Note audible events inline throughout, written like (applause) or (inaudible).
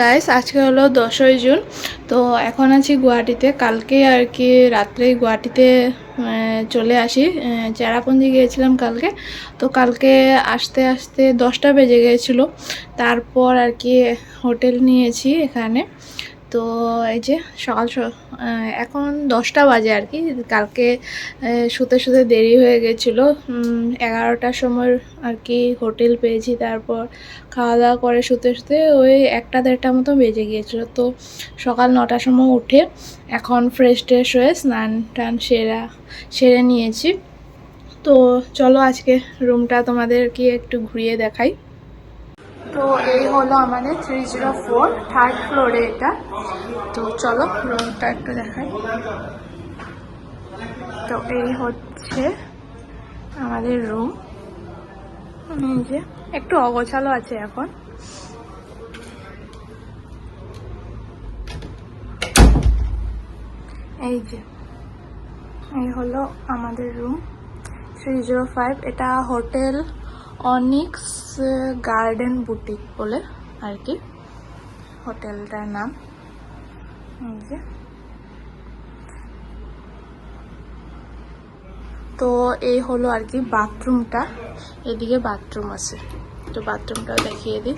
Guys আজকে হলো দশই জুন, তো এখন আছি গুয়াহাটিতে। কালকে আর কি রাত্রে গুয়াহাটিতে চলে আসি। চেরাপুঞ্জি গিয়েছিলাম কালকে, তো কালকে আসতে আসতে দশটা বেজে গিয়েছিল। তারপর আর কি হোটেল নিয়েছি এখানে। তো এই যে সকাল এখন দশটা বাজে আর কি। কালকে শুতে শুতে দেরি হয়ে গেছিল। এগারোটার সময় আর কি হোটেল পেয়েছি, তারপর খাওয়া দাওয়া করে শুতে শুতে ওই একটা দেড়টা মতো বেজে গিয়েছিল। তো সকাল নটার সময় উঠে এখন ফ্রেশ ট্রেশ হয়ে স্নান টান সেরা, সেরে নিয়েছি। তো চলো আজকে রুমটা তোমাদের কি একটু ঘুরিয়ে দেখাই। তো এই হলো আমাদের থ্রি জিরো ফোর থার্ড ফ্লোরে এটা। তো চলো রুমটা একটু দেখাই। তো এই হচ্ছে আমাদের রুম যে একটু অগোছালো আছে এখন। এই যে, এই হলো আমাদের রুম থ্রি জিরো ফাইভ এটা হোটেল অনিক্স গার্ডেন বুটিক বলে, আর কি। হোটেলটার নাম। যে। তো এই হলো আর কি বাথরুমটা। এদিকে বাথরুম আছে। তো বাথরুমটাও দেখিয়ে দিই।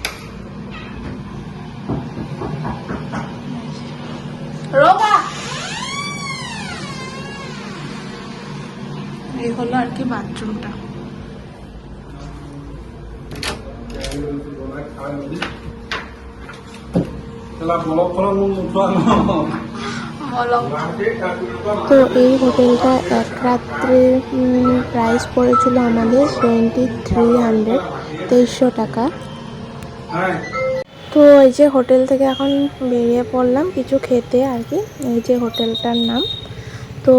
এই হলো আর কি বাথরুমটা। তো এই হোটেলটা এক রাত্রে প্রাইস পড়েছিল আমাদের টোয়েন্টি থ্রি হান্ড্রেড তেইশশো টাকা। তো এই যে হোটেল থেকে এখন বেরিয়ে পড়লাম কিছু খেতে আর কি, এই যে হোটেলটার নাম। তো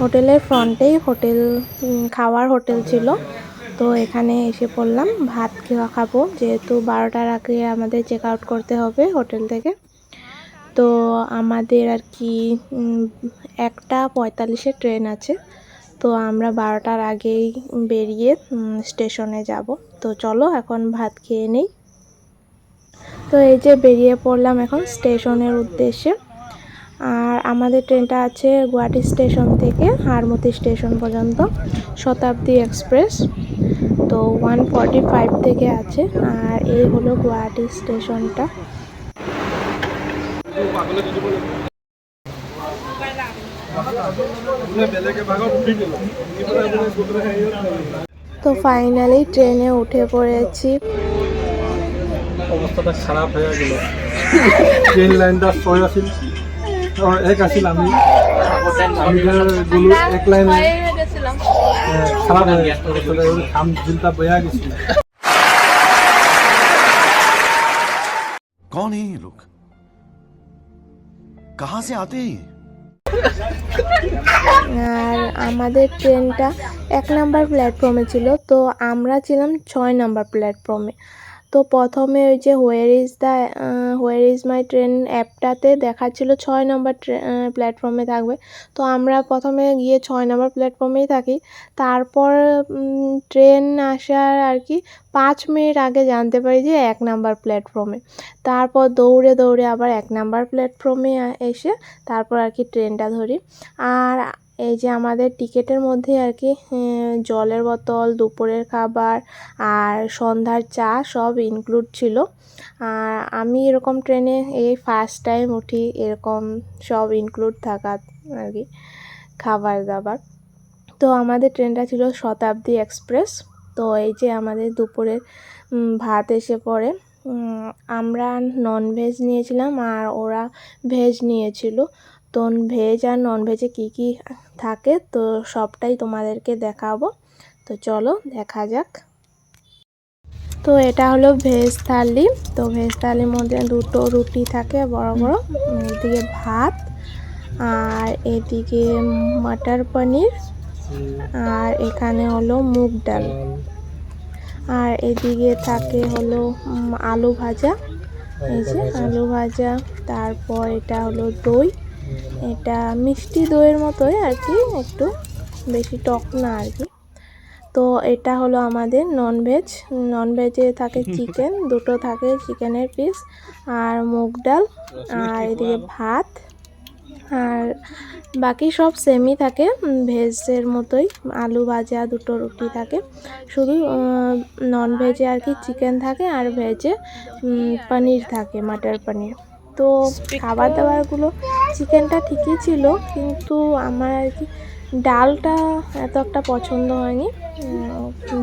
হোটেলের ফ্রন্টেই হোটেল খাওয়ার হোটেল ছিল। তো এখানে এসে পড়লাম। ভাত খাওয়া খাব। যেহেতু বারোটার আগে আমাদের চেক আউট করতে হবে হোটেল থেকে। তো আমাদের আর কি একটা পঁয়তাল্লিশে ট্রেন আছে। তো আমরা বারোটার আগেই বেরিয়ে স্টেশনে যাব। তো চলো এখন ভাত খেয়ে নেই। তো এই যে বেরিয়ে পড়লাম এখন স্টেশনের উদ্দেশ্যে। আর আমাদের ট্রেনটা আছে গুয়াহাটি স্টেশন থেকে হারমতি স্টেশন পর্যন্ত, শতাব্দী এক্সপ্রেস। তো ওয়ান ফর্টি ফাইভ থেকে আছে আর এই হলো গুয়াহাটি স্টেশনটা। তো ফাইনালি ট্রেনে উঠে পড়েছি। অবস্থাটা খারাপ হয়ে গেল। ট্রেন লাইনটা আর এক আছিল আমি আমি যে গলো এক লাইনে এ, খারাপ হয়ে গেছে তারপরে ওই খাম দিলটা বয়া গেছিল कौन है ये लोग कहां से आते हैं ये আর আমাদের ট্রেনটা এক নাম্বার প্ল্যাটফর্মে ছিল তো আমরা ছিলাম ছয় নাম্বার প্ল্যাটফর্মে তো প্রথমে ওই যে where is the where is my train অ্যাপটাতে দেখাচ্ছিল ছয় নম্বর প্ল্যাটফর্মে থাকবে। তো আমরা প্রথমে গিয়ে ছয় নম্বর প্ল্যাটফর্মেই থাকি। তারপর ট্রেন আসার আর কি পাঁচ মিনিট আগে জানতে পারি যে এক নাম্বার প্ল্যাটফর্মে। তারপর দৌড়ে দৌড়ে আবার এক নাম্বার প্ল্যাটফর্মে এসে তারপর আর কি ট্রেনটা ধরি। আর এই যে আমাদের টিকিটের মধ্যে আর কি জলের বোতল, দুপুরের খাবার আর সন্ধ্যার চা সব ইনক্লুড ছিল। আর আমি এরকম ট্রেনে এই ফার্স্ট টাইম উঠি এরকম সব ইনক্লুড থাকা আর কি, খাবার দাবার। তো আমাদের ট্রেনটা ছিল শতাব্দী এক্সপ্রেস। তো এই যে আমাদের দুপুরের ভাত এসে পড়ে। আমরা নন ভেজ নিয়েছিলাম আর ওরা ভেজ নিয়েছিল। তো ভেজ আর নন ভেজে কী কী থাকে, তো সবটাই তোমাদেরকে দেখাবো। তো চলো দেখা যাক। তো এটা হলো ভেজ থালি। তো ভেজ থালির মধ্যে দুটো রুটি থাকে বড় বড়, এদিকে ভাত আর এদিকে মটর পনির আর এখানে হলো মুগ ডাল। আর এদিকে থাকে হলো আলু ভাজা, এই যে আলু ভাজা, তারপর এটা হলো দই। এটা মিষ্টি দইয়ের মতোই আর কি একটু বেশি টক না আর কি। তো এটা হলো আমাদের ননভেজ ননভেজে থাকে (laughs) চিকেন দুটো থাকে চিকেনের পিস আর মুগ ডাল আর এদিকে ভাত। আর বাকি সব সেমই থাকে ভেজের মতোই আলু ভাজা দুটো রুটি থাকে। শুধু নন ভেজে আর কি চিকেন থাকে আর ভেজে পনির থাকে মাটার পনির। তো খাবার দাবারগুলো চিকেনটা ঠিকই ছিল, কিন্তু আমার আর কি ডালটা এত একটা পছন্দ হয়নি।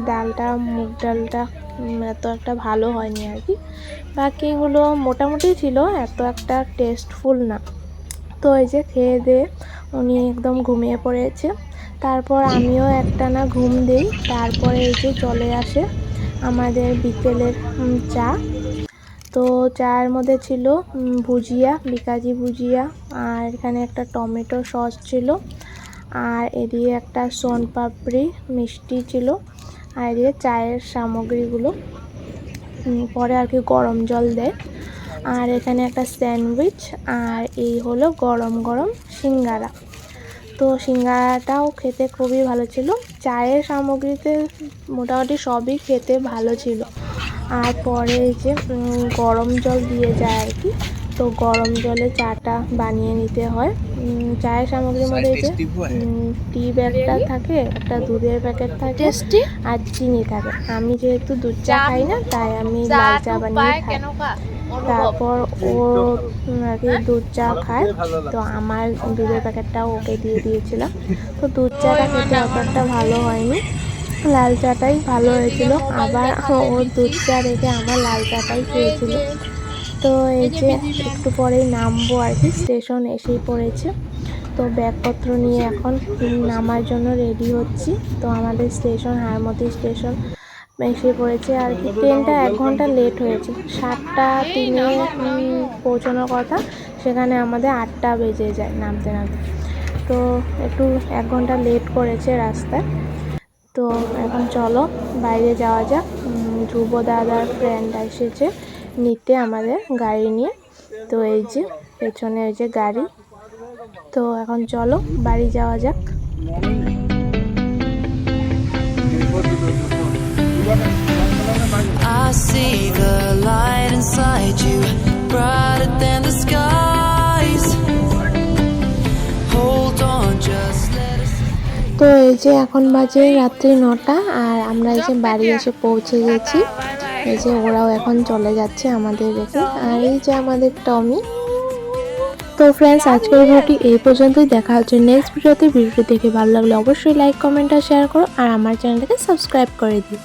ডালটা, মুগ ডালটা এত একটা ভালো হয়নি আর কি। বাকিগুলো মোটামুটি ছিল, এত একটা টেস্টফুল না। তো এই যে খেয়ে দিয়ে উনি একদম ঘুমিয়ে পড়েছে। তারপর আমিও একটা না ঘুম দিই, তারপরে এই যে চলে আসে আমাদের বিকেলের চা। তো চায়ের মধ্যে ছিল ভুজিয়া, বিকাজি ভুজিয়া, আর এখানে একটা টমেটো সস ছিল, আর এদিকে একটা সোন পাপড়ি মিষ্টি ছিল, আর এদিকে চায়ের সামগ্রীগুলো পরে আর কি গরম জল দেয়, আর এখানে একটা স্যান্ডউইচ, আর এই হলো গরম গরম সিঙ্গারা। তো সিঙ্গারাটাও খেতে খুবই ভালো ছিল, চায়ের সামগ্রীতে মোটামুটি সবই খেতে ভালো ছিল। আর পরে এই যে গরম জল দিয়ে যায় আর কি। তো গরম জলে চাটা বানিয়ে নিতে হয়। চায়ের সামগ্রীর মধ্যে এই যে টি ব্যাগটা থাকে একটা দুধের প্যাকেট থাকে আর চিনি থাকে। আমি যেহেতু দুধ চা খাই না তাই আমি লাল চা বানিয়ে খাই। তারপর ও আর কি দুধ চা খায়। তো আমার দুধের প্যাকেটটাও ওকে দিয়ে দিয়েছিলাম। তো দুধ চাটা খেতে অত একটা ভালো হয়নি। লাল চাটাই ভালো হয়েছিল। আবার ও দুধ চা রেখে আমার লাল চাটাই খেয়েছিল। তো এই যে একটু পরেই নামবো আর কি, স্টেশন এসেই পড়েছে। তো ব্যাগপত্র নিয়ে এখন নামার জন্য রেডি হচ্ছি। তো আমাদের স্টেশন, হারমতি স্টেশন এসে পড়েছে আর কি। ট্রেনটা এক ঘণ্টা লেট হয়েছে। সাতটা তিনে পৌঁছানোর কথা। সেখানে আমাদের আটটা বেজে যায় নামতে নামতে। তো একটু এক ঘণ্টা লেট করেছে রাস্তায়। তো এখন চলো বাইরে যাওয়া যাক। ধ্রুব দাদার ফ্রেন্ড এসেছে নিতে আমাদের গাড়ি নিয়ে। তো এই যে পেছনে ওই যে গাড়ি। তো এখন চলো বাড়ি যাওয়া যাক। I see the light inside you, brighter than the skies. তো এই যে এখন বাজে রাত্রি নটা আর আমরা এই যে বাড়ি এসে পৌঁছে গেছি। এই যে ওরাও এখন চলে যাচ্ছে আমাদের রেখে আর এই যে আমাদের টমি। তো ফ্রেন্ডস আজকের ভিডিওটি এই পর্যন্তই। দেখা হচ্ছে নেক্সট ভিডিওতে ভিডিওটি দেখে ভালো লাগলে অবশ্যই লাইক কমেন্ট আর শেয়ার করো। আর আমার চ্যানেলটাকে সাবস্ক্রাইব করে দিও।